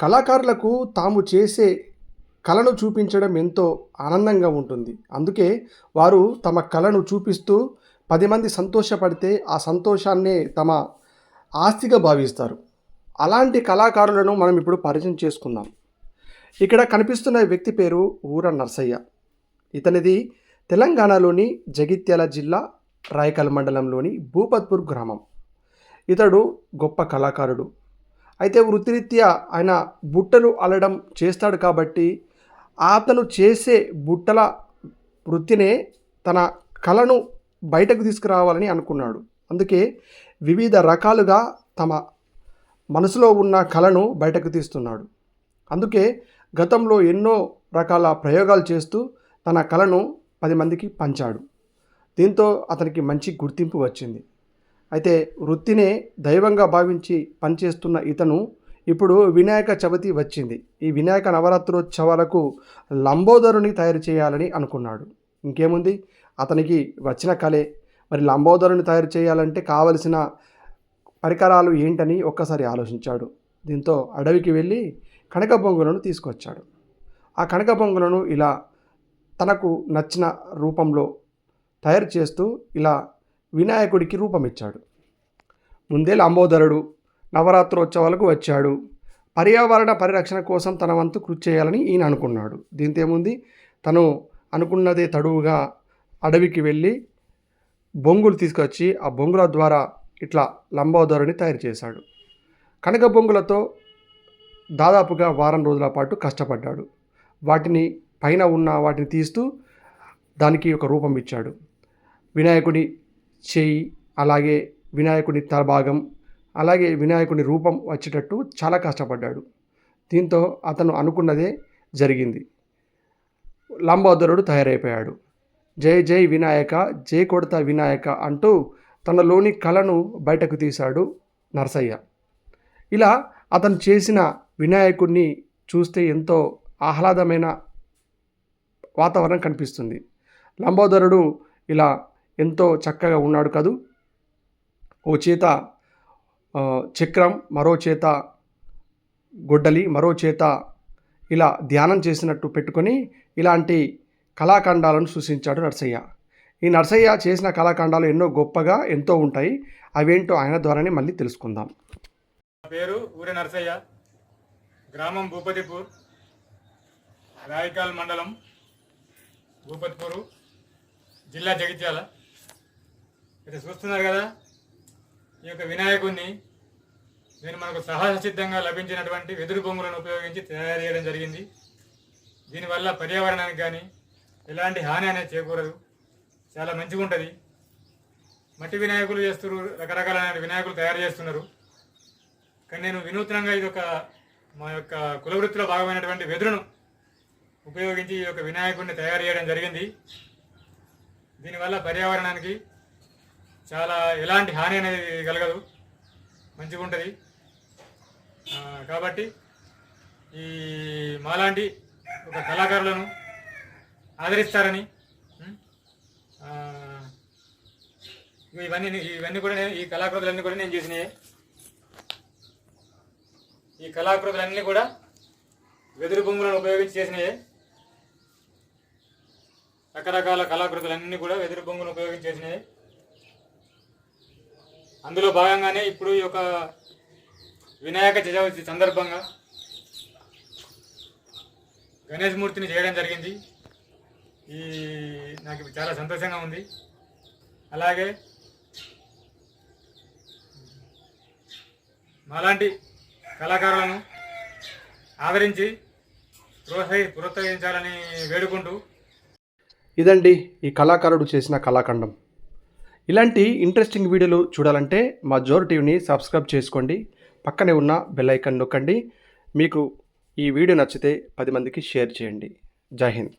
కళాకారులకు తాము చేసే కళను చూపించడం ఎంతో ఆనందంగా ఉంటుంది. అందుకే వారు తమ కళను చూపిస్తూ పది మంది సంతోషపడితే ఆ సంతోషాన్నే తమ ఆస్తిగా భావిస్తారు. అలాంటి కళాకారులను మనం ఇప్పుడు పరిచయం చేసుకుందాం. ఇక్కడ కనిపిస్తున్న వ్యక్తి పేరు ఊర నర్సయ్య. ఇతనిది తెలంగాణలోని జగిత్యాల జిల్లా రాయకల్ మండలంలోని భూపత్పూర్ గ్రామం. ఇతడు గొప్ప కళాకారుడు. అయితే వృత్తిరీత్యా ఆయన బుట్టలు అల్లడం చేస్తాడు కాబట్టి అతను చేసే బుట్టల వృత్తినే తన కళను బయటకు తీసుకురావాలని అనుకున్నాడు. అందుకే వివిధ రకాలుగా తమ మనసులో ఉన్న కళను బయటకు తీస్తున్నాడు. అందుకే గతంలో ఎన్నో రకాల ప్రయోగాలు చేస్తూ తన కళను పది మందికి పంచాడు. దీంతో అతనికి మంచి గుర్తింపు వచ్చింది. అయితే వృత్తినే దైవంగా భావించి పనిచేస్తున్న ఇతను ఇప్పుడు వినాయక చవితి వచ్చింది. ఈ వినాయక నవరాత్రోత్సవాలకు లంబోదరుని తయారు చేయాలని అనుకున్నాడు. ఇంకేముంది? అతనికి వచ్చిన కళే. మరి లంబోదరుని తయారు చేయాలంటే కావలసిన పరికరాలు ఏంటని ఒక్కసారి ఆలోచించాడు. దీంతో అడవికి వెళ్ళి కనక బొంగులను తీసుకొచ్చాడు. ఆ కనక బొంగులను ఇలా తనకు నచ్చిన రూపంలో తయారు చేస్తూ ఇలా వినాయకుడికి రూపం ఇచ్చాడు ముందే లంబోదరుడు నవరాత్రోత్సవాలకు వచ్చాడు. పర్యావరణ పరిరక్షణ కోసం తన వంతు కృషి చేయాలని ఈయన అనుకున్నాడు. దీంతో ఏముంది? తను అనుకున్నదే తడువుగా అడవికి వెళ్ళి బొంగులు తీసుకొచ్చి ఆ బొంగుల ద్వారా ఇట్లా లంబోదరుని తయారు చేశాడు. కనక బొంగులతో దాదాపుగా వారం రోజుల పాటు కష్టపడ్డాడు. వాటిని పైన ఉన్న వాటిని తీస్తూ దానికి ఒక రూపం ఇచ్చాడు. వినాయకుడి చేయి అలాగే వినాయకుడి తలభాగం అలాగే వినాయకుడి రూపం వచ్చేటట్టు చాలా కష్టపడ్డాడు. దీంతో అతను అనుకున్నదే జరిగింది. లంబోదరుడు తయారైపోయాడు. జై జై వినాయక జై కొడత వినాయక అంటూ తనలోని కళను బయటకు తీశాడు నరసయ్య. ఇలా అతను చేసిన వినాయకుడిని చూస్తే ఎంతో ఆహ్లాదమైన వాతావరణం కనిపిస్తుంది. లంబోదరుడు ఇలా ఎంతో చక్కగా ఉన్నాడు కదూ. ఓ చేత చక్రం మరో చేత గొడ్డలి మరో చేత ఇలా ధ్యానం చేసినట్టు పెట్టుకొని ఇలాంటి కళాఖండాలను సృష్టించాడు నరసయ్య. ఈ నరసయ్య చేసిన కళాఖండాలు ఎన్నో గొప్పగా ఎంతో ఉంటాయి. అవేంటో ఆయన ద్వారానే మళ్ళీ తెలుసుకుందాం. నా పేరు ఊరి నరసయ్య. గ్రామం భూపతిపూర్. రాయకాల్ మండలం భూపతిపూరు. జిల్లా జగిత్యాల. ఇక్కడ చూస్తున్నారు కదా? ఈ యొక్క వినాయకుడిని నేను మనకు సహజ సిద్ధంగా లభించినటువంటి వెదురు బొమ్మలను ఉపయోగించి తయారు చేయడం జరిగింది. దీనివల్ల పర్యావరణానికి కానీ ఎలాంటి హాని అనేది చేయకూడదు చాలా మంచిగా ఉంటుంది మట్టి వినాయకులు చేస్తున్నారు రకరకాలైన వినాయకులు తయారు చేస్తున్నారు. కానీ నేను వినూత్నంగా ఇది ఒక మా యొక్క కులవృత్తిలో భాగమైనటువంటి వెదురును ఉపయోగించి ఈ యొక్క వినాయకుడిని తయారు చేయడం జరిగింది. దీనివల్ల పర్యావరణానికి చాలా ఎలాంటి హాని అనేది కలగదు. మంచిగా ఉంటుంది. కాబట్టి ఈ మాలాంటి ఒక కళాకారులను ఆదరిస్తారని ఇవన్నీ ఇవన్నీ కూడా నేను ఈ కళాకృతులన్నీ కూడా నేను చేసినాయి. ఈ కళాకృతులన్నీ కూడా వెదురు బొంగులను ఉపయోగించి చేసినాయి. రకరకాల కళాకృతులన్నీ కూడా వెదురు బొంగులను ఉపయోగించి చేసినాయి. అందులో భాగంగానే ఇప్పుడు ఈ యొక్క వినాయక చతుర్థి సందర్భంగా గణేష్ మూర్తిని చేయడం జరిగింది. ఈ నాకు చాలా సంతోషంగా ఉంది. అలాగే మాలాంటి కళాకారులను ఆదరించి ప్రోత్సహి ప్రోత్సహించాలని వేడుకుంటూ ఇదండి ఈ కళాకారుడు చేసిన కళాఖండం. ఇలాంటి ఇంట్రెస్టింగ్ వీడియోలు చూడాలంటే మా జోర్ టీవీని సబ్స్క్రైబ్ చేసుకోండి. పక్కనే ఉన్న బెల్ ఐకాన్ నొక్కండి. మీకు ఈ వీడియో నచ్చితే పది మందికి షేర్ చేయండి. జై హింద్.